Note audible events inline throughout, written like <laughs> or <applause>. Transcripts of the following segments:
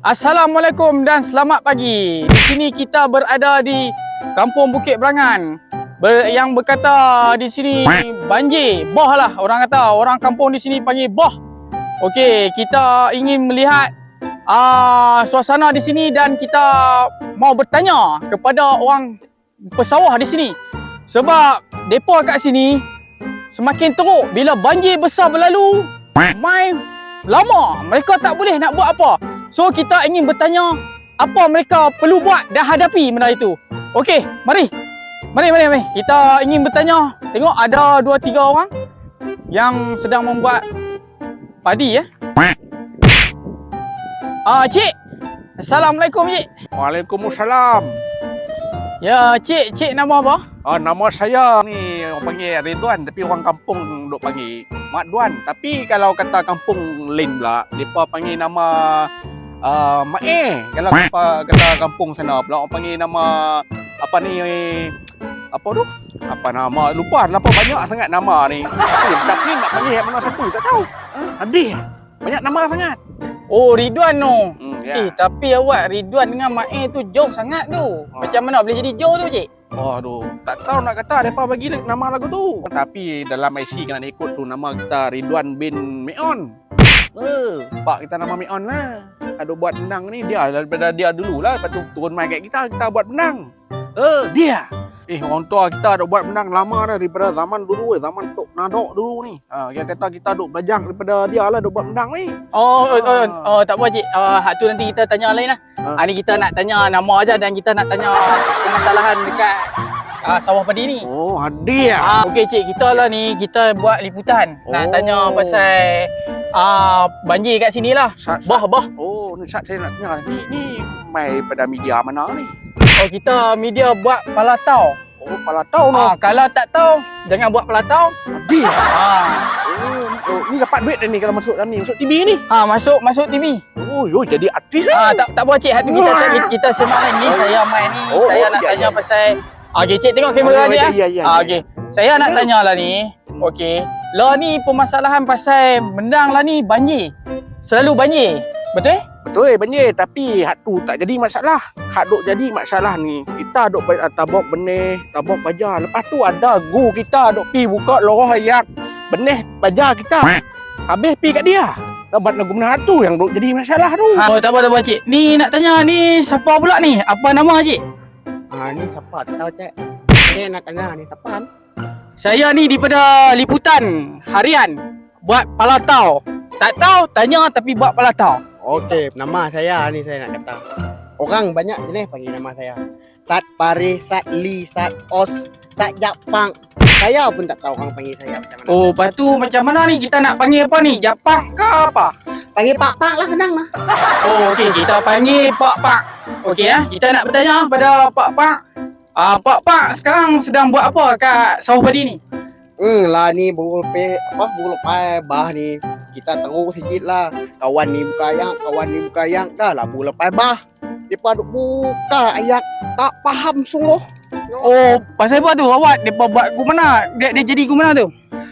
Assalamualaikum dan selamat pagi. Di sini kita berada di Kampung Bukit Berangan. Ber, yang berkata di sini banjir, boh lah orang kata. Orang kampung di sini panggil boh. Okey, kita ingin melihat uh, suasana di sini dan kita mau bertanya kepada orang pesawah di sini. Sebab depa kat sini semakin teruk bila banjir besar berlalu, mai lama mereka tak boleh nak buat apa. So kita ingin bertanya apa mereka perlu buat dan hadapi benda itu. Okey, mari. Mari, mari, mari. Kita ingin bertanya. Tengok ada dua tiga orang yang sedang membuat padi ya. Ah, cik. Assalamualaikum, cik. Waalaikumsalam. Ya, cik, cik nama apa? Ah, nama saya ni orang panggil Ridwan tapi orang kampung duk panggil Mak Duan. Tapi kalau kata kampung lain pula, depa panggil nama uh, Mak Eh. Kalau depa kata kampung sana pula orang panggil nama apa ni apa tu? Apa nama? Lupa lah apa banyak sangat nama ni. Tapi, tapi nak panggil mana satu tak tahu. Ha? Habis. Banyak nama sangat. Oh, Ridwan no. Hmm, Eh, ya. tapi awak Ridwan dengan Mak Eh tu jauh sangat tu. Ah. Macam mana boleh jadi jauh tu, cik? Waduh, tak tahu nak kata depa bagi nama lagu tu. Tapi dalam IC kena ikut tu nama kita Ridwan bin Meon. Eh, pak kita nama Meon lah. Ada buat benang ni dia daripada dia dulu lah. Lepas tu turun main kat kita, kita buat benang. Eh, dia. Eh, orang tua kita ada buat benang lama dah daripada zaman dulu eh. Zaman Tok Nadok dulu ni. Ha, dia kata kita duk belajar daripada dia lah duk buat benang ni. Oh, oh, oh, Ah. oh, tak apa cik. Uh, hak tu nanti kita tanya lain lah. Ah. Ah. ni kita nak tanya nama aja dan kita nak tanya permasalahan dekat uh, sawah padi ni. Oh, dia. Ah, okey cik, kita lah ni kita buat liputan. Nak Oh. tanya pasal uh, banjir kat sini lah. Sat, Bah, bah. Oh, ni Sat saya nak tanya ni. Ni mai pada media mana ni? Oh, kita media buat palatau. Oh, pala tahu no. Ah, kalau tak tahu, jangan buat palatau. Dia. Ah, Oh, oh, ni dapat duit dah ni kalau masuk dalam ni. Masuk TV ni. ah masuk masuk TV. Oh, yo jadi artis Ah, lah. tak tak apa cik, hati kita kita, <laughs> kita lain ni. Saya main ni, Oh, saya oh, nak ya, tanya ya. pasal okey cik tengok kamera ni ya, ah. ya, ya, Ah, okey. Saya nak tanya lah ni. Okey. Lah ni permasalahan pasal mendang lah ni banjir. Selalu banjir. Betul? Betul banjir tapi hak tu tak jadi masalah. Hak duk jadi masalah ni. Kita duk ba- tabok benih, tabok baja. Lepas tu ada gu kita duk pi buka lorong ayak benih baja kita. Habis pi kat dia. Dapat nak guna tu yang duk jadi masalah tu. Ha, oh, tak apa tak apa cik. Ni nak tanya ni siapa pula ni? Apa nama cik? Ah ni siapa tak tahu cik. Cik nak tanya ni siapa? Saya ni daripada liputan harian buat palatau. Tak tahu tanya tapi buat palatau. Okey, nama saya ni saya nak kata. Orang banyak jenis panggil nama saya. Sat Pare, Sat Li, Sat Os, Sat Japang. Saya pun tak tahu orang panggil saya macam mana. Oh, lepas tu macam mana ni kita nak panggil apa ni? Japang ke apa? Panggil Pak Pak lah senang lah. Oh, okey kita panggil Pak Pak. Okey ya, kita nak bertanya pada Pak Pak. Ah, Pak Pak sekarang sedang buat apa kat sawah padi ni? Hmm, lah ni baru lepas apa baru lepas bah ni. Kita teruk sikit lah. Kawan ni buka ayak, kawan ni buka ayak. Dah lah baru lepas bah. Depa duk buka ayak tak faham sungguh. Oh, pasal apa tu awak depa buat gu mana? Dia, dia jadi gu mana tu?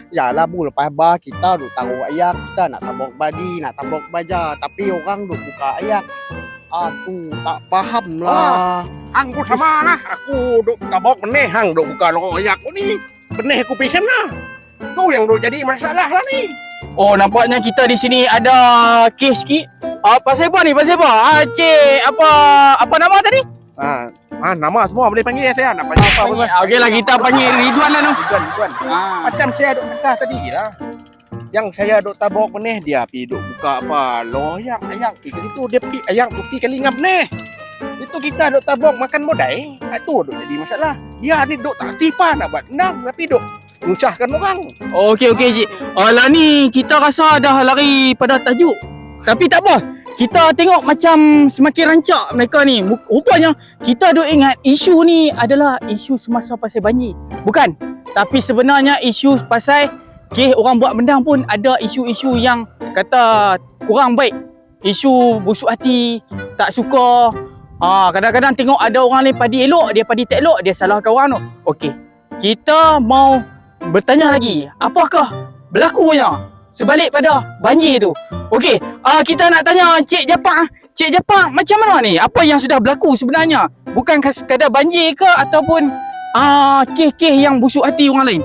Ya lah bu lepas bah kita duk taruh ayak kita nak tabok badi nak tabok baja tapi orang duk buka ayak aku tak faham lah Hang pun sama lah. Aku duk tabok benih, hang duk buka lorong ayak aku ni. Benih aku pisang lah. Tu yang duk jadi masalah lah ni. Oh, nampaknya kita di sini ada kes sikit. Ah, pasal apa ni? Pasal apa? Ah, cik, apa apa nama tadi? Ah, ah nama semua boleh panggil saya nak panggil apa Panggil, ah, okeylah kita panggil Ridwan lah tu. Tuan, tuan. Ah. Macam saya duk kata tadi lah. Yang saya duk tabok benih dia pi duk buka apa loyak ayam pi ke situ dia pi ayam tu pi kali ngap benih. Itu kita duk tabok makan modai. Itu duk jadi masalah. Dia ni duk tak tipa nak buat enam tapi duk nyusahkan orang. Oh, okey okey cik. Alah ni kita rasa dah lari pada tajuk. Tapi tak apa. Kita tengok macam semakin rancak mereka ni. Rupanya kita duk ingat isu ni adalah isu semasa pasal banjir. Bukan. Tapi sebenarnya isu pasal kes orang buat bendang pun ada isu-isu yang kata kurang baik. Isu busuk hati, tak suka. Ah, kadang-kadang tengok ada orang lain padi elok, dia padi tak elok, dia salahkan orang tu. Okey. Kita mau bertanya lagi, apakah berlakunya sebalik pada banjir tu? Okey, uh, kita nak tanya Cik Japang. Cik Japang, macam mana ni? Apa yang sudah berlaku sebenarnya? Bukan sekadar banjir ke ataupun ah kes-kes yang busuk hati orang lain?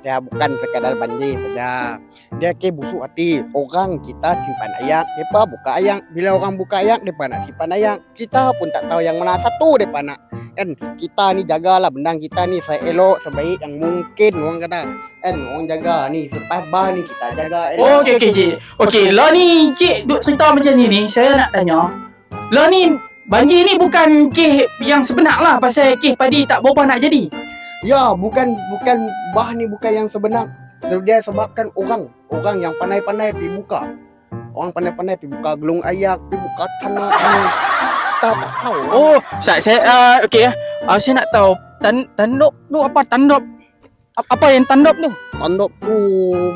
Dia bukan sekadar banjir saja. Dia ke busuk hati. Orang kita simpan ayak, depa buka ayak. Bila orang buka ayak, depa nak simpan ayak. Kita pun tak tahu yang mana satu depa nak. Kan kita ni jagalah bendang kita ni seelok sebaik yang mungkin orang kata. Kan orang jaga ni sepas bah ni kita jaga elok. Okey okey cik. Okey, lah ni cik duk cerita macam ni ni, saya nak tanya. Lah ni banjir ni bukan kes yang sebenar lah pasal kes padi tak berapa nak jadi. Ya, bukan bukan bah ni bukan yang sebenar. Dia sebabkan orang, orang yang pandai-pandai pergi buka. Orang pandai-pandai pergi buka gelung ayak, pergi buka tanah Kita tak tahu. Oh, saya saya uh, okey ah. Uh, saya nak tahu tan tanduk tu apa tanduk Ap- apa yang tanduk tu? Tanduk tu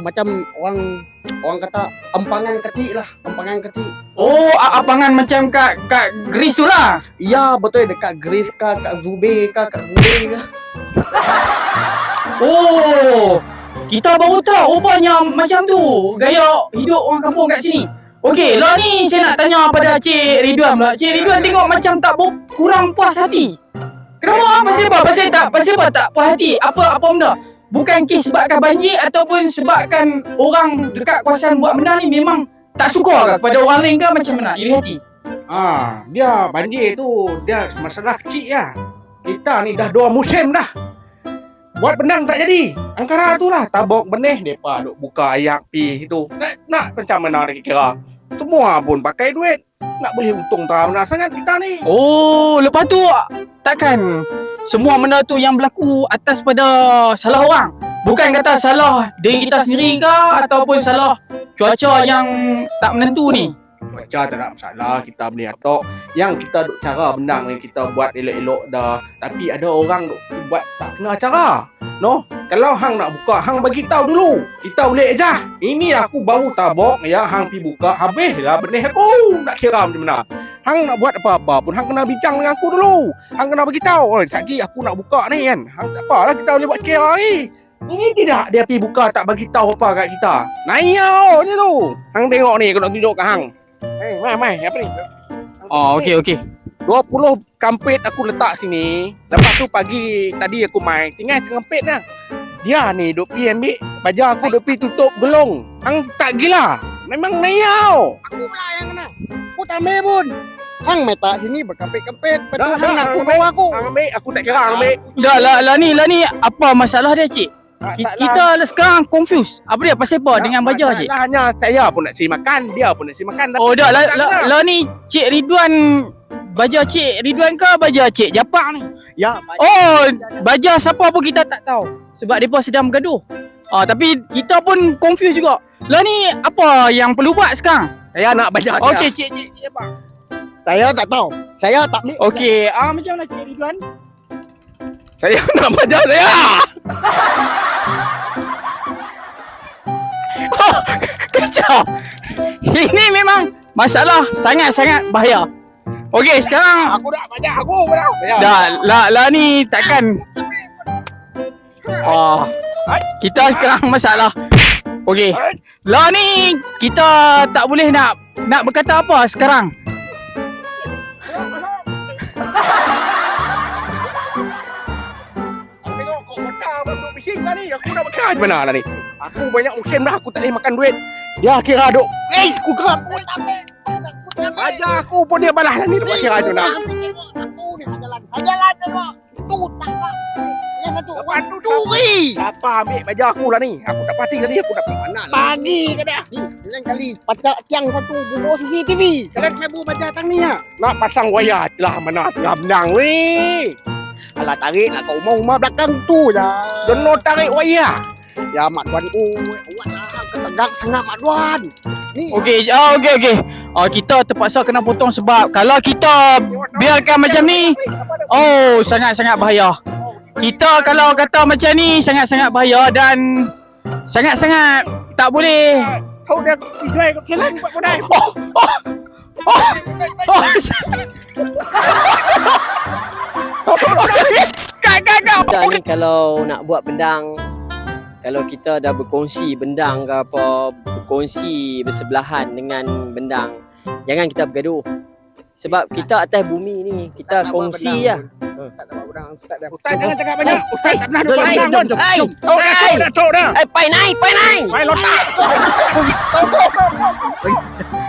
macam orang orang kata empangan kecil lah, empangan kecil. Oh, abangan macam kat kat Greece tu lah. Ya, betul dekat Greece ke, kat Zube ke, kat Zube ke. <laughs> Oh, kita baru tahu rupanya macam tu. Gaya hidup orang kampung kat sini. Okey, lah ni saya nak tanya pada Cik Ridwan pula. Cik Ridwan tengok macam tak ber- kurang puas hati. Kenapa? Pasal apa? Pasal tak pasal apa tak puas hati? Apa apa benda? Bukan kes sebabkan banjir ataupun sebabkan orang dekat kawasan buat benda ni memang tak suka ke kepada orang lain ke macam mana? Iri hati. Ah, dia banjir tu dia masalah kecil ya. Kita ni dah dua musim dah. Buat benang tak jadi. Angkara tu lah tabok benih depa duk buka ayak pi itu. Nak nak macam mana nak kira. Semua pun pakai duit. Nak boleh untung tak benar sangat kita ni. Oh, lepas tu takkan semua benda tu yang berlaku atas pada salah orang. Bukan kata salah diri kita sendiri ke ataupun salah cuaca yang tak menentu ni. Cuaca tak ada masalah kita boleh atok. Yang kita duk cara benang ni kita buat elok-elok dah. Tapi ada orang duk buat tak kena cara. No, kalau hang nak buka, hang bagi tahu dulu. Kita boleh aja. Ini aku baru tabok ya, hang pi buka habislah benih aku. Nak kira macam mana? Hang nak buat apa-apa pun hang kena bincang dengan aku dulu. Hang kena bagi tahu. Oh, lagi aku nak buka ni kan. Hang tak apalah kita boleh buat kira ni. Ini tidak dia pi buka tak bagi tahu apa kat kita. Nayau je tu. Hang tengok ni aku nak tunjuk kat hang. Eh, mai mai apa ni? Oh, okey okey. 20 kampit aku letak sini. Lepas tu pagi tadi aku main, tinggal sengempit dah. Dia ni duk pi ambil baju aku duk pi tutup gelong. Hang tak gila. Memang nayau. Aku pula yang kena. Aku tak ambil pun. Hang mai tak sini berkempit-kempit. Tu Dah, hang nak aku bawa aku. Hang ambil, aku tak kira hang ambil. Dah lah, lah ni lah ni apa masalah dia cik? Tak Kita, lah. sekarang confused. Apa dia pasal apa dengan baja cik? Hanya saya pun nak cari makan, dia pun nak cari makan. Oh dah lah, Tak lah, kena. lah ni Cik Ridwan Baja Cik Ridwan ke baja Cik Japang ni? Ya, baik. Oh, baja siapa pun kita tak tahu. Sebab mereka sedang bergaduh. Ah, tapi kita pun confused juga. Lah ni apa yang perlu buat sekarang? Saya nak baca dia. Okey, Cik Cik Cik Japang. Saya tak tahu. Saya tak ambil. Okey, ah macam mana Cik Ridwan? Saya nak baca saya. <laughs> Kacau. Ini memang masalah sangat-sangat bahaya. Okey, sekarang Aku nak baca aku. Baca. dah lah lah ni takkan Oh, kita sekarang masalah. Okey. Lah ni kita tak boleh nak nak berkata apa sekarang. Lah ni. Aku nak makan macam mana lah ni. Aku banyak musim dah aku tak boleh makan duit. Dia kira duk. Eh, aku gerak. Ajar aku pun dia balas lah ni. Dia kira satu ni hajalan. Hajalan tengok. Tu tak nak. Yang satu. Lepas tu. Duri. Siapa ambil baju aku lah ni? Aku tak pasti tadi aku nak Mana lah. pagi ke dah. Ni, lain kali pacak tiang satu bubuh CCTV. Kalian kamu baca tang ni ya. Nak pasang wayar celah mana tengah benang ni. Alah tarik lah kau rumah-rumah belakang tu je. Dono tarik wayar. Ya Mak Duan oh, awak lah ketegak sangat Mak Duan. Ni Okey, ah okey okey. Ah kita terpaksa kena potong sebab kalau kita biarkan macam ni, oh sangat-sangat bahaya. Kita kalau kata macam ni sangat-sangat bahaya dan sangat-sangat tak boleh. Kau dah jual kau kelang buat kau dah. Oh, oh, oh, oh. <laughs> <laughs> <laughs> Kak, kak, kak. kita ni kalau nak buat bendang kalau kita dah berkongsi bendang ke apa berkongsi bersebelahan dengan bendang jangan kita bergaduh Sebab kita atas bumi ni, kita Tak buat kongsi lah. pun. Tak nak buat pedang. Ustaz dah. Ustaz jangan cakap banyak. Ustaz tak pernah ada Jom, pandang jom, jom, Hai, jom. Dah, dah. Eh, pai naik, pai naik. Main lotak. <laughs>